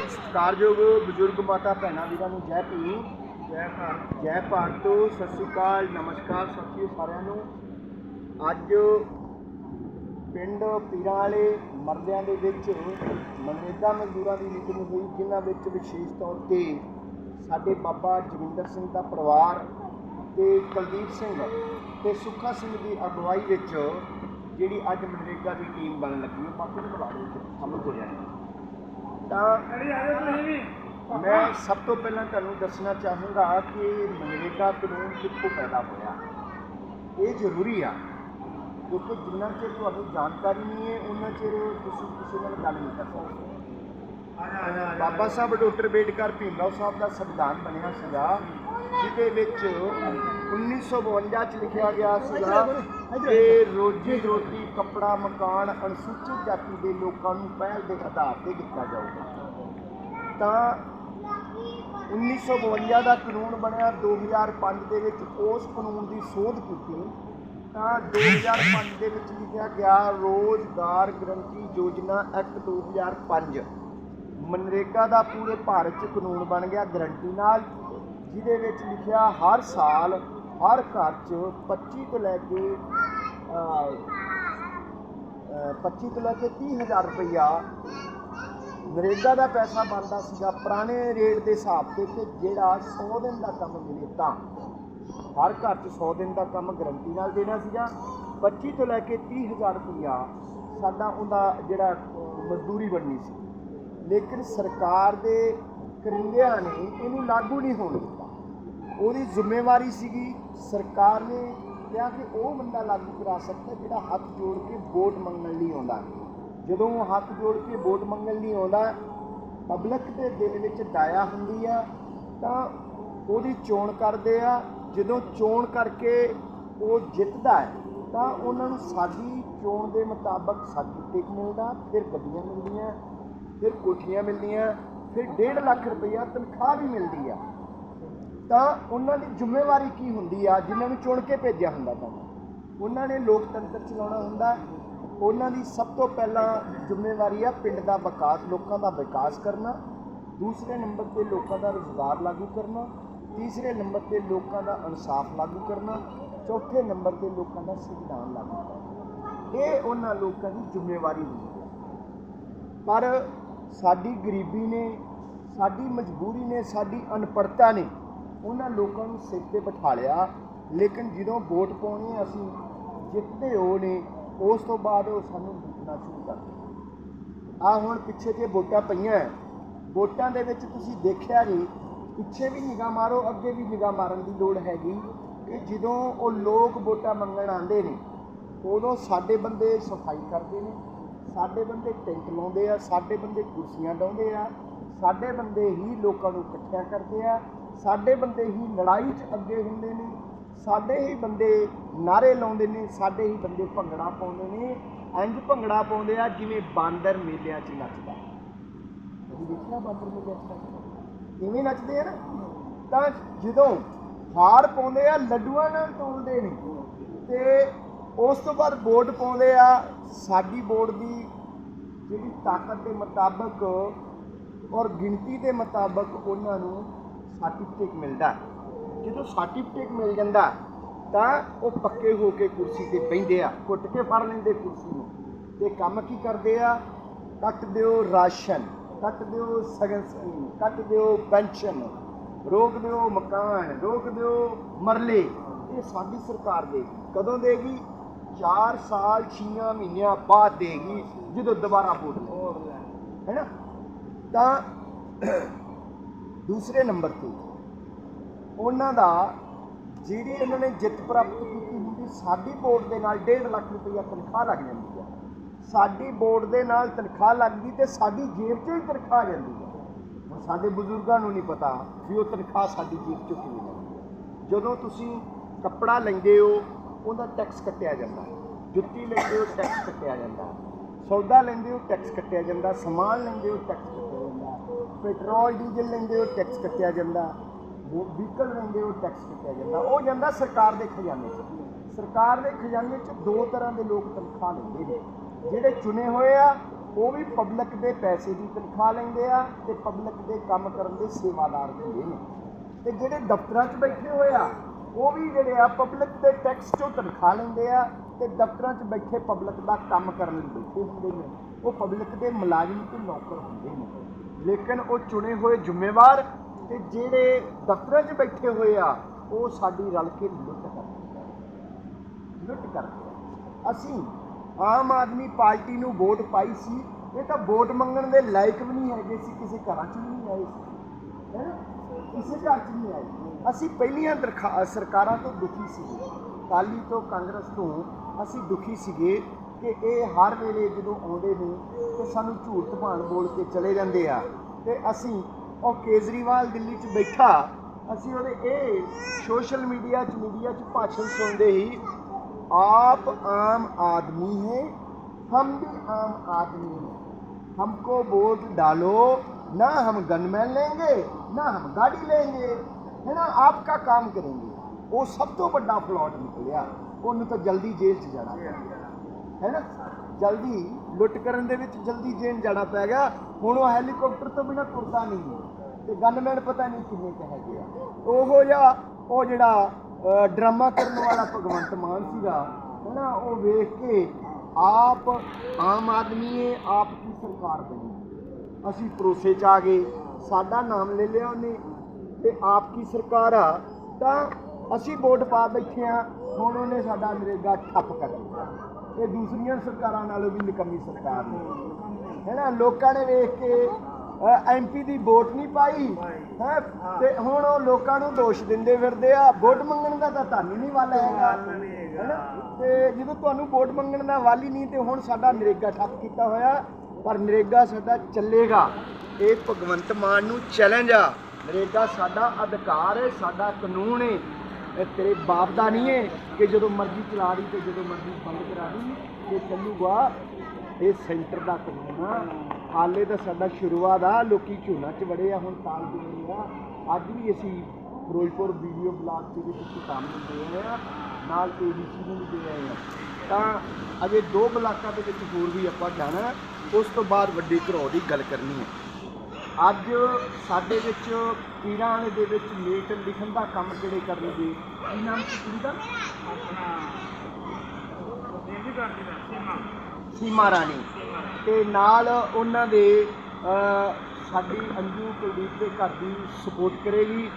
ਸਤਿਕਾਰਯੋਗ ਬਜ਼ੁਰਗ ਮਾਤਾ ਭੈਣਾਂ ਵੀਰਾਂ ਨੂੰ ਜੈ ਭੀਮ। ਜੈ ਭਾਰਤ। ਜੈ ਭਾਰਤ। ਸਤਿ ਸ਼੍ਰੀ ਅਕਾਲ ਨਮਸਕਾਰ ਸਾਥੀਓ ਸਾਰਿਆਂ ਨੂੰ। ਅੱਜ ਪਿੰਡ ਪੀਰਾਂ ਵਾਲੇ ਮਰਦਿਆਂ ਦੇ ਵਿੱਚ ਮਨਰੇਗਾ ਮਜ਼ਦੂਰਾਂ ਦੀ ਮੀਟਿੰਗ ਹੋਈ ਜਿਨ੍ਹਾਂ ਵਿੱਚ ਵਿਸ਼ੇਸ਼ ਤੌਰ ਤੇ ਸਾਡੇ ਬਾਬਾ ਜੋਗਿੰਦਰ ਸਿੰਘ ਦਾ ਪਰਿਵਾਰ ਤੇ ਕੁਲਦੀਪ ਸਿੰਘ ਤੇ ਸੁੱਖਾ ਸਿੰਘ ਦੀ ਅਗਵਾਈ ਵਿੱਚ ਜਿਹੜੀ ਅੱਜ ਮਨਰੇਗਾ ਦੀ ਟੀਮ ਬਣਨ ਲੱਗੀ ਹੈ। ਬਾਕੀ ਨੂੰ ਬੁਲਾ ਲਓ ਸਾਹਮਣੇ ਹੋ ਜਾਣੀ ਤਾਂ ਮੈਂ ਸਭ ਤੋਂ ਪਹਿਲਾਂ ਤੁਹਾਨੂੰ ਦੱਸਣਾ ਚਾਹੂੰਗਾ ਕਿ ਮਨਰੇਗਾ ਕਾਨੂੰਨ ਕਿੱਥੋਂ ਪੈਦਾ ਹੋਇਆ? ਇਹ ਜ਼ਰੂਰੀ ਆ। ਕਿਉਂਕਿ ਜਿੰਨਾ ਚਿਰ ਤੁਹਾਨੂੰ ਜਾਣਕਾਰੀ ਨਹੀਂ ਹੈ ਉਹਨਾਂ ਚਿਰ ਤੁਸੀਂ ਕਿਸੇ ਨਾਲ ਗੱਲ ਨਹੀਂ ਕਰ ਸਕਦੇ। ਬਾਬਾ ਸਾਹਿਬ, ਡਾਕਟਰ ਅੰਬੇਡਕਰ ਭੀਮਰਾਓ ਸਾਹਿਬ ਦਾ ਸੰਵਿਧਾਨ ਬਣਿਆ ਸੀਗਾ, ਜਿਹਦੇ ਵਿੱਚ 1952 ਚ ਲਿਖਿਆ ਗਿਆ ਸੀਗਾ ਕਿ ਰੋਜੀ ਰੋਟੀ, ਕੱਪੜਾ, ਮਕਾਨ ਅਨੁਸੂਚਿਤ ਜਾਤੀ ਦੇ ਲੋਕਾਂ ਨੂੰ ਪਹਿਲ ਦੇ ਆਧਾਰ ਤੇ ਦਿੱਤਾ ਜਾਊਗਾ। ਤਾਂ 1952 ਦਾ ਕਾਨੂੰਨ ਬਣਿਆ 2005 ਦੇ ਵਿੱਚ ਉਸ ਕਾਨੂੰਨ ਦੀ ਸੋਧ ਕੀਤੀ। ਤਾਂ 2005 ਦੇ ਵਿੱਚ ਲਿਖਿਆ ਗਿਆ, ਰੋਜ਼ਗਾਰ ਗਰੰਟੀ ਯੋਜਨਾ ਐਕਟ 2005 ਮਨਰੇਗਾ ਦਾ ਪੂਰੇ ਭਾਰਤ 'ਚ ਕਾਨੂੰਨ ਬਣ ਗਿਆ ਗਰੰਟੀ ਨਾਲ, ਜਿਹਦੇ ਵਿੱਚ ਲਿਖਿਆ ਹਰ ਸਾਲ ਹਰ ਘਰ 'ਚ 25 ਤੋਂ ਲੈ ਕੇ 25 ਤੋਂ ਲੈ ਕੇ 30000 ਰੁਪਈਆ ਨਰੇਗਾ ਦਾ ਪੈਸਾ ਬਣਦਾ ਸੀਗਾ ਪੁਰਾਣੇ ਰੇਟ ਦੇ ਹਿਸਾਬ ਤੇ ਕਿ ਜਿਹੜਾ 100 ਦਿਨ ਦਾ ਕੰਮ ਮਿਲੇ ਤਾਂ। ਹਰ ਘਰ 'ਚ 100 ਦਿਨ ਦਾ ਕੰਮ ਗਰੰਟੀ ਨਾਲ ਦੇਣਾ ਸੀਗਾ। 25 ਤੋਂ ਲੈ ਕੇ 30000 ਰੁਪਈਆ ਸਾਡਾ ਉਹਦਾ ਜਿਹੜਾ ਮਜ਼ਦੂਰੀ ਬਣਨੀ ਸੀ। ਲੇਕਿਨ ਸਰਕਾਰ ਦੇ ਕਰਿੰਦਿਆਂ ਨੇ ਇਹਨੂੰ ਲਾਗੂ ਨਹੀਂ ਹੋਣ ਦਿੱਤਾ। ਉਹਦੀ ਜ਼ਿੰਮੇਵਾਰੀ ਸੀਗੀ ਸਰਕਾਰ ਨੇ ਕਿਹਾ ਕਿ ਉਹ ਬੰਦਾ ਲਾਗੂ ਕਰਾ ਸਕਦਾ ਜਿਹੜਾ ਹੱਥ ਜੋੜ ਕੇ ਵੋਟ ਮੰਗਣ ਲਈ ਆਉਂਦਾ। ਜਦੋਂ ਉਹ ਹੱਥ ਜੋੜ ਕੇ ਵੋਟ ਮੰਗਣ ਲਈ ਆਉਂਦਾ, ਪਬਲਿਕ ਦੇ ਦਿਲ ਵਿੱਚ ਦਾਇਆ ਹੁੰਦੀ ਆ, ਤਾਂ ਉਹਦੀ ਚੋਣ ਕਰਦੇ ਆ। ਜਦੋਂ ਚੋਣ ਕਰਕੇ ਉਹ ਜਿੱਤਦਾ ਹੈ, ਤਾਂ ਉਹਨਾਂ ਨੂੰ ਸਾਡੀ ਚੋਣ ਦੇ ਮੁਤਾਬਕ ਸਾਡੀ ਸਰਟੀਫਿਕੇਟ ਮਿਲਦਾ, ਫਿਰ ਗੱਡੀਆਂ ਮਿਲਦੀਆਂ, ਫਿਰ ਕੋਠੀਆਂ ਮਿਲਦੀਆਂ, ਫਿਰ 1.5 ਲੱਖ ਰੁਪਈਆ ਤਨਖਾਹ ਵੀ ਮਿਲਦੀ ਆ। ਤਾਂ ਉਹਨਾਂ ਦੀ ਜ਼ਿੰਮੇਵਾਰੀ ਕੀ ਹੁੰਦੀ ਆ? ਜਿਨ੍ਹਾਂ ਨੂੰ ਚੁਣ ਕੇ ਭੇਜਿਆ ਹੁੰਦਾ ਤਾਂ। ਉਹਨਾਂ ਨੇ ਲੋਕਤੰਤਰ ਚਲਾਉਣਾ ਹੁੰਦਾ। ਉਹਨਾਂ ਦੀ ਸਭ ਤੋਂ ਪਹਿਲਾਂ ਜ਼ਿੰਮੇਵਾਰੀ ਆ ਪਿੰਡ ਦਾ ਵਿਕਾਸ, ਲੋਕਾਂ ਦਾ ਵਿਕਾਸ ਕਰਨਾ। ਦੂਸਰੇ ਨੰਬਰ ਤੇ ਲੋਕਾਂ ਦਾ ਰੁਜ਼ਗਾਰ ਲਾਗੂ ਕਰਨਾ। ਤੀਸਰੇ ਨੰਬਰ ਤੇ ਲੋਕਾਂ ਦਾ ਇਨਸਾਫ ਲਾਗੂ ਕਰਨਾ। ਚੌਥੇ ਨੰਬਰ ਤੇ ਲੋਕਾਂ ਦਾ ਸੰਵਿਧਾਨ ਲਾਗੂ ਕਰਨਾ। ਇਹ ਉਹਨਾਂ ਲੋਕਾਂ ਦੀ ਜ਼ਿੰਮੇਵਾਰੀ ਹੁੰਦੀ ਹੈ ਪਰ ਸਾਡੀ ਗਰੀਬੀ ਨੇ, ਸਾਡੀ ਮਜਬੂਰੀ ਨੇ, ਸਾਡੀ ਅਨਪੜਤਾ ਨੇ ਉਹਨਾਂ ਲੋਕਾਂ ਨੂੰ ਸਿਰ ਤੇ ਬਿਠਾ ਲਿਆ। ਲੇਕਿਨ ਜਦੋਂ ਵੋਟ ਪਾਉਣੀ ਅਸੀਂ ਜਿੱਤਦੇ ਉਹ ਨੇ, ਉਸ ਤੋਂ ਬਾਅਦ ਉਹ ਸਾਨੂੰ ਲੁੱਟਣਾ ਸ਼ੁਰੂ ਕਰ ਦਿੰਦੇ ਆ ਹੁਣ ਪਿੱਛੇ ਜੇ ਵੋਟਾਂ ਪਈਆਂ ਵੋਟਾਂ ਦੇ ਵਿੱਚ ਤੁਸੀਂ ਦੇਖਿਆ ਨਹੀਂ, ਪਿੱਛੇ ਵੀ ਨਿਗਾਹ ਮਾਰੋ, ਅੱਗੇ ਵੀ ਨਿਗਾਹ ਮਾਰਨ ਦੀ ਲੋੜ ਹੈਗੀ ਕਿ ਜਦੋਂ ਉਹ ਲੋਕ ਵੋਟਾਂ ਮੰਗਣ ਆਉਂਦੇ ਨੇ, ਉਦੋਂ ਸਾਡੇ ਬੰਦੇ ਸਫ਼ਾਈ ਕਰਦੇ ਨੇ, ਸਾਡੇ ਬੰਦੇ ਟੈਂਟ ਲਾਉਂਦੇ ਆ, ਸਾਡੇ ਬੰਦੇ ਕੁਰਸੀਆਂ ਡਾਉਂਦੇ ਆ, ਸਾਡੇ ਬੰਦੇ ਹੀ ਲੋਕਾਂ ਨੂੰ ਇਕੱਠਿਆਂ ਕਰਦੇ ਆ ਸਾਡੇ ਬੰਦੇ ਹੀ ਲੜਾਈ 'ਚ ਅੱਗੇ ਹੁੰਦੇ ਨੇ ਸਾਡੇ ਹੀ ਬੰਦੇ ਨਾਰੇ ਲਾਉਂਦੇ ਨੇ ਸਾਡੇ ਹੀ ਬੰਦੇ ਭੰਗੜਾ ਪਾਉਂਦੇ ਨੇ। ਇੰਜ ਭੰਗੜਾ ਪਾਉਂਦੇ ਆ ਜਿਵੇਂ ਬਾਂਦਰ ਮੇਲਿਆਂ 'ਚ ਨੱਚਦਾ। ਤੁਸੀਂ ਦੇਖਿਆ ਬਾਂਦਰ ਮੇਲਿਆਂ 'ਚ ਨੱਚਦਾ? ਕਿਵੇਂ ਨੱਚਦੇ ਆ ਨਾ। ਤਾਂ ਜਦੋਂ ਹਾਰ ਪਾਉਂਦੇ ਆ ਲੱਡੂਆਂ ਨਾਲ ਤੋਲਦੇ ਨੇ ਤੇ ਉਸ ਤੋਂ ਬਾਅਦ ਵੋਟ ਪਾਉਂਦੇ ਆ ਸਾਡੀ ਵੋਟ ਦੀ ਜਿਹੜੀ ਤਾਕਤ ਦੇ ਮੁਤਾਬਕ ਔਰ ਗਿਣਤੀ ਦੇ ਮੁਤਾਬਕ ਉਹਨਾਂ ਨੂੰ ਸਰਟੀਫਿਕੇਟ ਮਿਲਦਾ ਜਦੋਂ ਸਰਟੀਫਿਕੇਟ ਮਿਲ ਜਾਂਦਾ ਤਾਂ ਉਹ ਪੱਕੇ ਹੋ ਕੇ ਕੁਰਸੀ ਤੇ ਬਹਿੰਦੇ ਆ ਘੁੱਟ ਕੇ ਫੜ ਲੈਂਦੇ ਕੁਰਸੀ ਨੂੰ। ਤੇ ਕੰਮ ਕੀ ਕਰਦੇ ਆ? ਕੱਟ ਦਿਓ ਰਾਸ਼ਨ ਕੱਟ ਦਿਓ ਸਗਨ ਸਕੀਮ ਕੱਟ ਦਿਓ ਪੈਨਸ਼ਨ ਰੋਕ ਦਿਓ ਮਕਾਨ ਰੋਕ ਦਿਓ ਮਰਲੇ। ਇਹ ਸਾਡੀ ਸਰਕਾਰ ਦੇ ਕਦੋਂ ਦੇਗੀ? 4 ਸਾਲ 6 ਮਹੀਨਿਆਂ ਬਾਅਦ ਦੇਗੀ ਜਦੋਂ ਦੁਬਾਰਾ ਵੋਟ ਹੈ ਨਾ? ਤਾਂ ਦੂਸਰੇ ਨੰਬਰ ਤੇ। ਉਹਨਾਂ ਦਾ ਜਿਹੜੀ ਇਹਨਾਂ ਨੇ ਜਿੱਤ ਪ੍ਰਾਪਤ ਕੀਤੀ ਹੁੰਦੀ, ਸਾਡੀ ਬੋਰਡ ਦੇ ਨਾਲ 1.5 ਲੱਖ ਰੁਪਈਆ ਤਨਖਾਹ ਲੱਗ ਜਾਂਦੀ ਹੈ ਸਾਡੀ ਬੋਰਡ ਦੇ ਨਾਲ ਤਨਖਾਹ ਲੱਗਦੀ ਤੇ ਸਾਡੀ ਜੇਬ 'ਚੋਂ ਹੀ ਤਨਖਾਹ ਜਾਂਦੀ ਹੈ ਹੁਣ ਸਾਡੇ ਬਜ਼ੁਰਗਾਂ ਨੂੰ ਨਹੀਂ ਪਤਾ ਵੀ ਉਹ ਤਨਖਾਹ ਸਾਡੀ ਜੇਬ 'ਚੋਂ ਕਿਵੇਂ ਜਾਂਦੀ ਹੈ ਜਦੋਂ ਤੁਸੀਂ ਕੱਪੜਾ ਲੈਂਦੇ ਹੋ, ਉਹਦਾ ਟੈਕਸ ਕੱਟਿਆ ਜਾਂਦਾ। ਜੁੱਤੀ ਲੈਂਦੇ ਹੋ ਟੈਕਸ ਕੱਟਿਆ ਜਾਂਦਾ। ਸੌਦਾ ਲੈਂਦੇ ਹੋ ਟੈਕਸ ਕੱਟਿਆ ਜਾਂਦਾ। ਸਮਾਨ ਲੈਂਦੇ ਹੋ ਟੈਕਸ ਕੱਟਿਆ ਜਾਂਦਾ ਪੈਟਰੋਲ, ਡੀਜ਼ਲ ਲੈਂਦੇ ਹੋ ਟੈਕਸ ਕੱਟਿਆ ਜਾਂਦਾ। ਵਹੀਕਲ ਲੈਂਦੇ ਹੋ ਟੈਕਸ ਕੱਟਿਆ ਜਾਂਦਾ। ਉਹ ਜਾਂਦਾ ਸਰਕਾਰ ਦੇ ਖਜ਼ਾਨੇ 'ਚ। ਸਰਕਾਰ ਦੇ ਖਜ਼ਾਨੇ 'ਚ ਦੋ ਤਰ੍ਹਾਂ ਦੇ ਲੋਕ ਤਨਖਾਹ ਲੈਂਦੇ ਨੇ। ਜਿਹੜੇ ਚੁਣੇ ਹੋਏ ਆ, ਉਹ ਵੀ ਪਬਲਿਕ ਦੇ ਪੈਸੇ ਦੀ ਤਨਖਾਹ ਲੈਂਦੇ ਆ ਤੇ ਪਬਲਿਕ ਦੇ ਕੰਮ ਕਰਨ ਦੇ ਸੇਵਾਦਾਰ ਹੁੰਦੇ ਨੇ। ਤੇ ਜਿਹੜੇ ਦਫ਼ਤਰਾਂ 'ਚ ਬੈਠੇ ਹੋਏ ਆ, ਉਹ ਵੀ ਜਿਹੜੇ ਆ ਪਬਲਿਕ ਦੇ ਟੈਕਸ 'ਚੋਂ ਤਨਖਾਹ ਲੈਂਦੇ ਆ ਤੇ ਦਫ਼ਤਰਾਂ 'ਚ ਬੈਠੇ ਪਬਲਿਕ ਦਾ ਕੰਮ ਕਰਨ ਲਈ ਬੈਠੇ ਹੁੰਦੇ ਨੇ। ਉਹ ਪਬਲਿਕ ਦੇ ਮੁਲਾਜ਼ਮ ਤੇ ਨੌਕਰ ਹੁੰਦੇ ਨੇ। ਲੇਕਿਨ ਉਹ ਚੁਣੇ ਹੋਏ ਜ਼ਿੰਮੇਵਾਰ ਤੇ ਜਿਹੜੇ ਦਫ਼ਤਰਾਂ 'ਚ ਬੈਠੇ ਹੋਏ ਆ, ਉਹ ਸਾਡੀ ਰਲ ਕੇ ਲੁੱਟ ਕਰਦੇ ਲੁੱਟ ਕਰਦੇ ਅਸੀਂ ਆਮ ਆਦਮੀ ਪਾਰਟੀ ਨੂੰ ਵੋਟ ਪਾਈ ਸੀ, ਇਹ ਤਾਂ ਵੋਟ ਮੰਗਣ ਦੇ ਲਾਇਕ ਵੀ ਨਹੀਂ ਹੈਗੇ ਸੀ, ਕਿਸੇ ਘਰਾਂ 'ਚ ਵੀ ਨਹੀਂ ਆਏ ਸੀ, ਹੈ ਕਿਸੇ ਘਰ 'ਚ ਨਹੀਂ ਆਏ। ਅਸੀਂ ਪਹਿਲੀਆਂ ਦਰਖਾ, ਸਰਕਾਰਾਂ ਤੋਂ ਦੁਖੀ ਸੀ ਕਾਲੀ ਤੋਂ ਕਾਂਗਰਸ ਤੋਂ ਅਸੀਂ ਦੁਖੀ ਸੀਗੇ। ਕਿ ਇਹ ਹਰ ਵੇਲੇ ਜਦੋਂ ਆਉਂਦੇ ਨੇ ਤੇ ਸਾਨੂੰ ਝੂਠ ਤਪਾਣ ਬੋਲ ਕੇ ਚਲੇ ਜਾਂਦੇ ਆ ਤੇ ਅਸੀਂ ਉਹ ਕੇਜਰੀਵਾਲ ਦਿੱਲੀ 'ਚ ਬੈਠਾ ਅਸੀਂ ਉਹਦੇ ਇਹ ਸੋਸ਼ਲ ਮੀਡੀਆ 'ਚ ਮੀਡੀਆ 'ਚ ਭਾਸ਼ਣ ਸੁਣਦੇ ਹੀ आप आम आदमी हैं हम भी आम आदमी हैं हमको वोट डालो ना हम गनमैन लेंगे ना हम गाड़ी लेंगे है ना आपका काम करेंगे ਉਹ ਸਭ ਤੋਂ ਵੱਡਾ ਫਲਾਟ ਨਿਕਲਿਆ ਉਹਨੂੰ ਤਾਂ ਜਲਦੀ ਜੇਲ੍ਹ 'ਚ ਜਾਣਾ ਪਿਆ ਹੈ ਨਾ? ਜਲਦੀ ਲੁੱਟ ਕਰਨ ਦੇ ਵਿੱਚ ਜਲਦੀ ਜੇਨ ਜਾਣਾ ਪੈ ਗਿਆ। ਹੁਣ ਉਹ ਹੈਲੀਕਾਪਟਰ ਤੋਂ ਬਿਨਾ ਤੁਰਦਾ ਨਹੀਂ ਹੈ। ਤੇ ਗਨਮੈਨ ਪਤਾ ਨਹੀਂ ਕਿੰਨੇ ਕੁ ਹੈਗੇ ਆ। ਉਹੋ ਜਿਹਾ ਉਹ ਜਿਹੜਾ ਡਰਾਮਾ ਕਰਨ ਵਾਲਾ ਭਗਵੰਤ ਮਾਨ ਸੀਗਾ ਹਨਾ ਉਹ ਵੇਖ ਕੇ ਆਪ ਆਮ ਆਦਮੀ ਹੈ ਆਪ ਕੀ ਸਰਕਾਰ ਬਣੀ ਅਸੀਂ ਭਰੋਸੇ ਚ ਆ ਗਏ, ਸਾਡਾ ਨਾਮ ਲੈ ਲਿਆ ਉਹਨੇ ਤੇ ਆਪ ਕੀ ਸਰਕਾਰ ਆ। ਤਾਂ ਅਸੀਂ ਵੋਟ ਪਾ ਬੈਠੇ ਆ, ਹੁਣ ਉਹਨੇ ਸਾਡਾ ਨਰੇਗਾ ਠੱਪ ਕਰ ਦਿੱਤਾ। ਇਹ ਦੂਸਰੀਆਂ ਸਰਕਾਰਾਂ ਨਾਲੋਂ ਵੀ ਨਿਕੰਮੀ ਸਰਕਾਰ ਨੇ। ਹੈ ਨਾ, ਲੋਕਾਂ ਨੇ ਵੇਖ ਕੇ ਐਮਪੀ ਦੀ ਵੋਟ ਨਹੀਂ ਪਾਈ, ਹੈ, ਤੇ ਹੁਣ ਉਹ ਲੋਕਾਂ ਨੂੰ ਦੋਸ਼ ਦਿੰਦੇ ਫਿਰਦੇ ਆ। ਵੋਟ ਮੰਗਣ ਦਾ ਤਾਂ ਤੁਹਾਨੂੰ ਨਹੀਂ ਵੱਲ ਹੈਗਾ। ਹੈਨਾ ਤੇ ਜਦੋਂ ਤੁਹਾਨੂੰ ਵੋਟ ਮੰਗਣ ਦਾ ਵੱਲ ਹੀ ਨਹੀਂ, ਤੇ ਹੁਣ ਸਾਡਾ ਨਰੇਗਾ ਠੱਪ ਕੀਤਾ ਹੋਇਆ, ਪਰ ਨਰੇਗਾ ਸਾਡਾ ਚੱਲੇਗਾ। ਇਹ ਭਗਵੰਤ ਮਾਨ ਨੂੰ ਚੈਲੰਜ ਆ। ਨਰੇਗਾ ਸਾਡਾ ਅਧਿਕਾਰ ਹੈ, ਸਾਡਾ ਕਾਨੂੰਨ ਹੈ। ਇਹ ਤੇਰੇ ਬਾਪ ਦਾ ਨਹੀਂ ਹੈ ਕਿ ਜਦੋਂ ਮਰਜ਼ੀ ਚਲਾ ਦੀ ਤੇ ਜਦੋਂ ਮਰਜ਼ੀ ਬੰਦ ਕਰਾ ਦੀ। ਇਹ ਚੱਲੂਗਾ, ਇਹ ਸੈਂਟਰ ਦਾ ਕਾਨੂੰਨ ਆ। ਹਾਲੇ ਤਾਂ ਸਾਡਾ ਸ਼ੁਰੂਆਤ ਆ, ਲੋਕੀ ਝੋਨਾ ਚ ਵੜੇ ਆ, ਹੁਣ ਤਾਲ ਦੇ ਰਹੇ ਆ। ਅੱਜ ਵੀ ਅਸੀਂ ਫਿਰੋਜ਼ਪੁਰ ਵੀਡੀਓ ਬਲਾਕ ਦੇ ਵਿੱਚ ਅਸੀਂ ਕੰਮ ਦੇ ਰਹੇ ਆ, ਨਾਲ ਏਬੀਸੀ ਨੂੰ ਵੀ ਦੇ ਰਹੇ ਆ। ਤਾਂ ਅਜੇ ਦੋ ਬਲਾਕਾਂ ਦੇ ਵਿੱਚ ਹੋਰ ਵੀ ਆਪਾਂ ਜਾਣਾ, ਉਸ ਤੋਂ ਬਾਅਦ ਵੱਡੀ ਘਰੋਂ ਦੀ ਗੱਲ ਕਰਨੀ ਹੈ ਅੱਜ ਸਾਡੇ ਵਿੱਚ ਪੀਰਾਂ ਵਾਲੇ ਦੇ ਵਿੱਚ ਲੇਖ ਲਿਖਣ ਦਾ ਕੰਮ ਜਿਹੜੇ ਕਰਨਗੇ ਕੀ ਨਾਮ ਸੀ ਕੁੜੀ ਦਾ? ਸੀਮਾ ਰਾਣੀ। ਤੇ ਨਾਲ ਉਹਨਾਂ ਦੇ ਸਾਡੀ ਅੰਜੂ ਕੁਲਦੀਪ ਦੇ ਘਰ ਦੀ ਸਪੋਰਟ ਕਰੇਗੀ।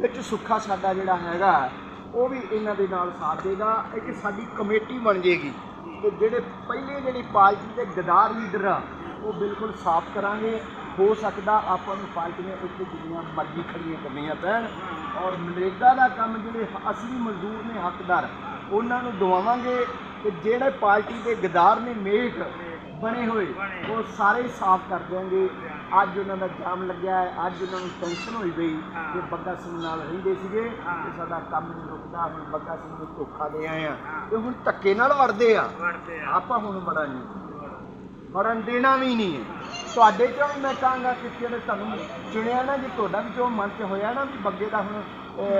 ਵਿੱਚ ਸੁੱਖਾ ਸਾਡਾ ਜਿਹੜਾ ਹੈਗਾ, ਉਹ ਵੀ ਇਹਨਾਂ ਦੇ ਨਾਲ ਸਾਥ ਦੇਗਾ। ਇੱਕ ਸਾਡੀ ਕਮੇਟੀ ਬਣ ਜੇਗੀ। ਤੇ ਜਿਹੜੇ ਪਹਿਲੇ ਜਿਹੜੀ ਪਾਰਟੀ ਦੇ ਗਦਾਰ ਲੀਡਰ ਆ, ਉਹ ਬਿਲਕੁਲ ਸਾਫ਼ ਕਰਾਂਗੇ। ਹੋ ਸਕਦਾ ਆਪਾਂ ਨੂੰ ਪਾਰਟੀਆਂ ਇੱਥੇ ਜਿੰਨੀਆਂ ਮਰਜ਼ੀ ਖੜੀਆਂ ਕਰਨੀਆਂ ਪੈਣ। ਔਰ ਮਨਰੇਗਾ ਦਾ ਕੰਮ ਜਿਹੜੇ ਅਸਲੀ ਮਜ਼ਦੂਰ ਨੇ ਹੱਕਦਾਰ ਉਹਨਾਂ ਨੂੰ ਦਵਾਵਾਂਗੇ ਤੇ ਜਿਹੜੇ ਪਾਰਟੀ ਦੇ ਗਦਾਰ ਨੇ ਮੇਟ ਬਣੇ ਹੋਏ ਉਹ ਸਾਰੇ ਸਾਫ਼ ਕਰ ਦਿਆਂਗੇ। ਅੱਜ ਉਹਨਾਂ ਦਾ ਜਾਮ ਲੱਗਿਆ ਹੈ ਅੱਜ ਉਹਨਾਂ ਨੂੰ ਟੈਨਸ਼ਨ ਹੋਈ ਗਈ ਕਿ ਬੱਗਾ ਸਿੰਘ ਨਾਲ ਰਹਿੰਦੇ ਸੀਗੇ ਤੇ ਸਾਡਾ ਕੰਮ ਨਹੀਂ ਰੁਕਦਾ ਹੁਣ ਬੱਗਾ ਸਿੰਘ ਨੂੰ ਧੋਖਾ ਦੇ ਆਏ ਆ ਤੇ ਹੁਣ ਧੱਕੇ ਨਾਲ ਵੜਦੇ ਆ। ਆਪਾਂ ਹੁਣ ਵੜਾ ਨਹੀਂ ਵੜਨ ਦੇਣਾ ਵੀ ਨਹੀਂ ਹੈ। ਤੁਹਾਡੇ ਚੋਂ ਵੀ ਮੈਂ ਕਹਾਂਗਾ ਕਿ ਜਿਹੜੇ ਤੁਹਾਨੂੰ ਚੁਣਿਆ ਨਾ ਜੇ ਤੁਹਾਡਾ ਵੀ ਜੋ ਮਨ 'ਚ ਹੋਇਆ ਨਾ ਵੀ ਬੱਗੇ ਦਾ ਹੁਣ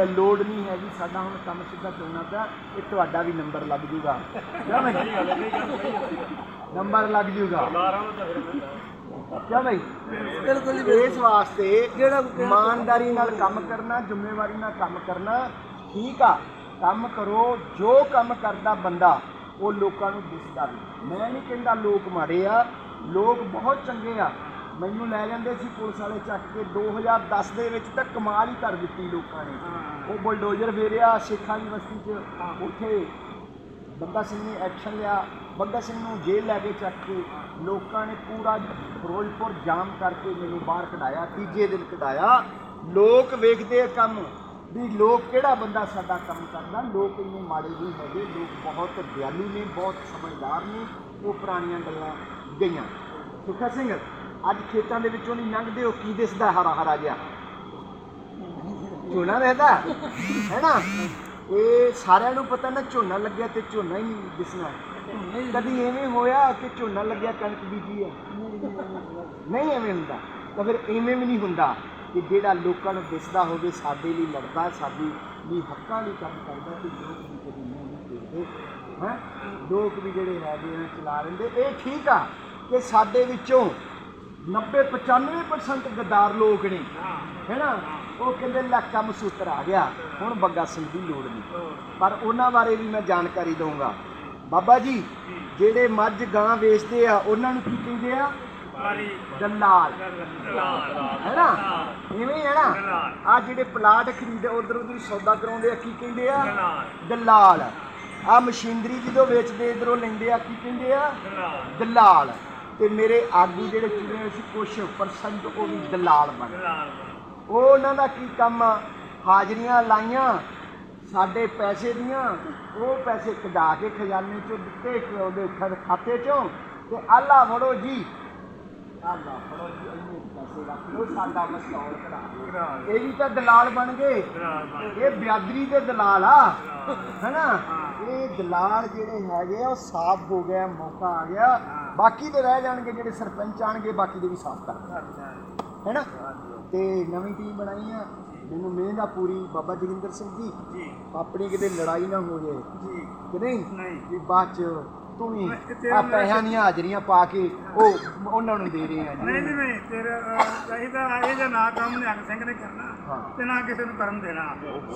ਲੋੜ ਨਹੀਂ ਹੈਗੀ ਸਾਡਾ ਹੁਣ ਕੰਮ ਸਿੱਧਾ ਚੁਣਨਾ ਪਿਆ ਇਹ ਤੁਹਾਡਾ ਵੀ ਨੰਬਰ ਲੱਗ ਜੂਗਾ। ਕਿਉਂ ਭਾਈ ਨੰਬਰ ਲੱਗ ਜੂਗਾ। ਕਿਉਂ ਭਾਈ ਬਿਲਕੁਲ ਇਸ ਵਾਸਤੇ ਜਿਹੜਾ ਇਮਾਨਦਾਰੀ ਨਾਲ ਕੰਮ ਕਰਨਾ ਜ਼ਿੰਮੇਵਾਰੀ ਨਾਲ ਕੰਮ ਕਰਨਾ ਠੀਕ ਆ। ਕੰਮ ਕਰੋ ਜੋ ਕੰਮ ਕਰਦਾ ਬੰਦਾ ਉਹ ਲੋਕਾਂ ਨੂੰ ਦਿਸਦਾ ਵੀ ਮੈਂ ਨਹੀਂ ਕਹਿੰਦਾ ਲੋਕ ਮਾੜੇ ਆ ਲੋਕ ਬਹੁਤ ਚੰਗੇ ਆ। ਮੈਨੂੰ ਲੈ ਜਾਂਦੇ ਸੀ ਪੁਲਿਸ ਵਾਲੇ ਚੱਕ ਕੇ 2010 ਦੇ ਵਿੱਚ ਤਾਂ ਕਮਾਲ ਹੀ ਕਰ ਦਿੱਤੀ ਲੋਕਾਂ ਨੇ। ਉਹ ਬੁਲਡੋਜ਼ਰ ਫੇਰਿਆ ਸਿੱਖਾਂ ਦੀ ਬਸਤੀ 'ਚ ਉੱਥੇ ਬੰਦਾ ਸਿੰਘ ਨੇ ਐਕਸ਼ਨ ਲਿਆ। ਬੰਦਾ ਸਿੰਘ ਨੂੰ ਜੇਲ੍ਹ ਲੈ ਕੇ ਚੱਕ ਕੇ ਲੋਕਾਂ ਨੇ ਪੂਰਾ ਫਿਰੋਜ਼ਪੁਰ ਜਾਮ ਕਰਕੇ ਮੈਨੂੰ ਬਾਹਰ ਕਢਾਇਆ ਤੀਜੇ ਦਿਨ ਕਢਾਇਆ। ਲੋਕ ਵੇਖਦੇ ਆ ਕੰਮ ਵੀ ਲੋਕ ਕਿਹੜਾ ਬੰਦਾ ਸਾਡਾ ਕੰਮ ਕਰਦਾ? ਲੋਕ ਇੰਨੇ ਮਾੜੇ ਨਹੀਂ ਹੈਗੇ ਲੋਕ ਬਹੁਤ ਦਿਆਲੂ ਨੇ ਬਹੁਤ ਸਮਝਦਾਰ ਨੇ। ਉਹ ਪੁਰਾਣੀਆਂ ਗੱਲਾਂ ਗਈਆਂ। ਸੁੱਖਾ ਸਿੰਘ, ਅੱਜ ਖੇਤਾਂ ਦੇ ਵਿੱਚੋਂ ਨਹੀਂ ਲੰਘਦੇ ਹੋ ਕੀ ਦਿਸਦਾ ਹਰਾ ਹਰਾ ਜਿਹਾ? ਝੋਨਾ ਰਹਿਦਾ ਹੈ ਨਾ? ਇਹ ਸਾਰਿਆਂ ਨੂੰ ਪਤਾ ਨਾ, ਝੋਨਾ ਲੱਗਿਆ ਤੇ ਝੋਨਾ ਹੀ ਨਹੀਂ ਦਿਸਣਾ। ਕਦੀ ਐਵੇਂ ਹੋਇਆ ਕਿ ਝੋਨਾ ਲੱਗਿਆ, ਕਣਕ ਬੀਜੀ ਹੈ? ਨਹੀਂ ਐਵੇਂ ਹੁੰਦਾ। ਤਾਂ ਫਿਰ ਐਵੇਂ ਵੀ ਨਹੀਂ ਹੁੰਦਾ ਕਿ ਜਿਹੜਾ ਲੋਕਾਂ ਨੂੰ ਦਿਸਦਾ ਹੋਵੇ, ਸਾਡੇ ਲਈ ਲੜਦਾ, ਸਾਡੀ ਲਈ ਹੱਕਾਂ ਲਈ ਕੰਮ ਕਰਦਾ, ਤੇ ਲੋਕ ਵੀ ਕਦੀ ਨਹੀਂ ਦੇਖਦੇ। ਹੈ? ਲੋਕ ਵੀ ਜਿਹੜੇ ਹੈਗੇ ਨੇ ਚਲਾ ਲੈਂਦੇ। ਇਹ ਠੀਕ ਆ। ਕਿ ਸਾਡੇ ਵਿੱਚੋਂ 90 95% ਗੱਦਾਰ ਲੋਕ ਨੇ। ਹੈਨਾ ਉਹ ਕਹਿੰਦੇ ਲੈ ਕੰਮ ਸੂਤਰ ਆ ਗਿਆ। ਹੁਣ ਬੱਗਾ ਸਿੰਘ ਦੀ ਲੋੜ ਨਹੀਂ। ਪਰ ਉਹਨਾਂ ਬਾਰੇ ਵੀ ਮੈਂ ਜਾਣਕਾਰੀ ਦਊਂਗਾ। ਬਾਬਾ ਜੀ ਜਿਹੜੇ ਮੱਝ ਗਾਂ ਵੇਚਦੇ ਆ ਉਹਨਾਂ ਨੂੰ ਕੀ ਕਹਿੰਦੇ ਆ? ਦਲਾਲ। ਹੈਨਾ ਇਵੇਂ ਹੀ ਹੈ ਨਾ ਆ ਜਿਹੜੇ ਪਲਾਟ ਖਰੀਦ ਉਧਰ ਉਧਰ ਸੌਦਾ ਕਰਾਉਂਦੇ ਆ ਕੀ ਕਹਿੰਦੇ ਆ? ਦਲਾਲ। ਆ ਮਸ਼ੀਨਰੀ ਜਦੋਂ ਵੇਚਦੇ ਇਧਰੋਂ ਲੈਂਦੇ ਆ ਕੀ ਕਹਿੰਦੇ ਆ? ਦਲਾਲ। ਤੇ ਮੇਰੇ ਆਗੂ ਜਿਹੜੇ ਚੁਣੇ ਹੋਏ ਸੀ ਕੁਛ ਪਰਸੈਂਟ ਉਹ ਵੀ ਦਲਾਲ ਬਣ। ਉਹ ਉਹਨਾਂ ਦਾ ਕੀ ਕੰਮ ਆ? ਹਾਜ਼ਰੀਆਂ ਲਾਈਆਂ, ਸਾਡੇ ਪੈਸੇ ਦੀਆਂ, ਉਹ ਪੈਸੇ ਕਢਾ ਕੇ ਖਜ਼ਾਨੇ ਚੋਂ ਦਿੱਤੇ ਕਿ ਉਹਦੇ ਖਾਤੇ ਚੋਂ, ਤੇ ਆਲਾ ਫੜੋ ਜੀ ਆਲਾ ਫੜੋ ਜੀ ਇੰਨੇ ਪੈਸੇ ਰੱਖ ਲਓ ਸਾਡਾ ਮਸੌਲ ਕਢਾ ਦਿਓ। ਇਹ ਵੀ ਤਾਂ ਦਲਾਲ ਬਣ ਗਏ। ਇਹ ਬਿਆਦਰੀ ਦੇ ਦਲਾਲ ਆ। ਹੈਨਾ? ਇਹ ਦਲਾਲ ਜਿਹੜੇ ਹੈਗੇ ਆ ਉਹ ਸਾਫ਼ ਹੋ ਗਿਆ ਮੌਕਾ ਆ ਗਿਆ। ਬਾਕੀ ਦੇ ਰਹਿ ਜਾਣਗੇ ਜਿਹੜੇ ਸਰਪੰਚ ਆਣਗੇ ਬਾਕੀ ਦੇ ਵੀ ਸਾਫ਼ ਕਰ ਹੈਨਾ? ਤੇ ਨਵੀਂ ਟੀਮ ਬਣਾਈ ਆ। ਮੈਨੂੰ ਮਿਹਨਤ ਆ ਪੂਰੀ ਬਾਬਾ ਜੋਗਿੰਦਰ ਸਿੰਘ ਜੀ। ਆਪਣੀ ਕਿਤੇ ਲੜਾਈ ਨਾ ਹੋ ਜਾਏ। ਕਿ ਨਹੀਂ? ਨਹੀਂ। ਵੀ ਬਾਅਦ ਚ ਤੂੰ ਵੀ ਮੈਂ ਆ ਪੈਸਿਆਂ ਦੀਆਂ ਹਾਜ਼ਰੀਆਂ ਪਾ ਕੇ ਉਹ ਉਹਨਾਂ ਨੂੰ ਦੇ ਰਹੇ ਆ ਜੀ। ਨਹੀਂ ਜੀ ਨਹੀਂ ਤੇਰਾ ਚਾਹੀਦਾ ਇਹ ਜਿਹਾ ਨਾ ਕੰਮ ਨਿਹੰਗ ਸਿੰਘ ਨੇ ਕਰਨਾ ਹਾਂ। ਤੇ ਨਾ ਕਿਸੇ ਨੂੰ ਕਰਨ ਦੇਣਾ।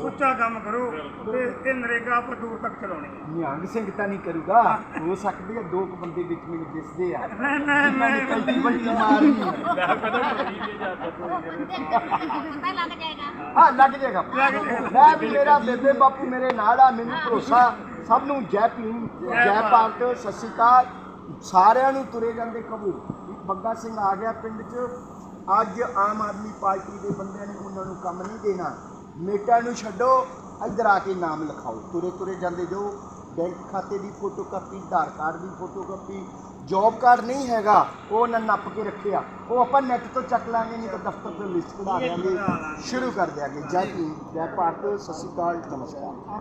ਸੁੱਚਾ ਕੰਮ ਕਰੋ ਤੇ ਇਹ ਨਰੇਗਾ ਆਪਾਂ ਦੂਰ ਤੱਕ ਚਲਾਉਣੀ ਹੈ। ਨਿਹੰਗ ਸਿੰਘ ਤਾਂ ਨਹੀਂ ਕਰੂਗਾ। ਹੋ। ਸਕਦੀ ਹੈ ਦੋ ਕੁ ਬੰਦੇ ਵਿੱਚ ਮੈਨੂੰ ਦਿਸਦੇ ਆ। ਨਹੀਂ ਨਹੀਂ ਇਹਨਾਂ ਨੇ ਨਹੀਂ ਕਲਟੀ ਵੱਡੀ ਮਾਰਨੀ ਪਤਾ ਲੱਗ ਜਾਏਗਾ। ਹਾਂ ਲੱਗ ਜਾਏਗਾ। ਮੈਂ ਵੀ ਮੇਰਾ ਬੇਬੇ ਬਾਪੂ ਮੇਰੇ ਨਾਲ ਆ ਮੈਨੂੰ ਭਰੋਸਾ ਸਭ ਨੂੰ ਜੈ ਭੀਮ ਜੈ ਭਾਰਤ। ਸਤਿ ਸ਼੍ਰੀ ਅਕਾਲ। ਸਾਰਿਆਂ ਨੂੰ ਤੁਰੇ ਜਾਂਦੇ ਕਬੂ ਬੱਗਾ ਸਿੰਘ ਆ ਗਿਆ ਪਿੰਡ 'ਚ। ਅੱਜ ਆਮ ਆਦਮੀ ਪਾਰਟੀ ਦੇ ਬੰਦਿਆਂ ਨੇ ਉਹਨਾਂ ਨੂੰ ਕੰਮ ਨਹੀਂ ਦੇਣਾ। ਮੇਟਾ ਨੂੰ ਛੱਡੋ ਇੱਧਰ ਆ ਕੇ ਨਾਮ ਲਿਖਾਓ। ਤੁਰੇ ਤੁਰੇ ਜਾਂਦੇ ਜੋ। ਬੈਂਕ ਖਾਤੇ ਦੀ ਫੋਟੋਕਾਪੀ ਆਧਾਰ ਕਾਰਡ ਦੀ ਫੋਟੋਕਾਪੀ ਜੌਬ ਕਾਰਡ ਨਹੀਂ ਹੈਗਾ ਉਹ ਉਹਨਾਂ ਨੱਪ ਕੇ ਰੱਖਿਆ। ਉਹ ਆਪਾਂ ਨੈਟ ਤੋਂ ਚੱਕ ਲਾਂਗੇ ਨਹੀਂ ਤਾਂ ਦਫ਼ਤਰ ਤੋਂ ਲਿਸਟ ਕਢਾ ਦਿਆਂਗੇ। ਸ਼ੁਰੂ ਕਰ ਦਿਆਂਗੇ। ਜੈ ਭੀਮ ਜੈ ਭਾਰਤ ਸਤਿ ਸ਼੍ਰੀ ਅਕਾਲ ਨਮਸਕਾਰ।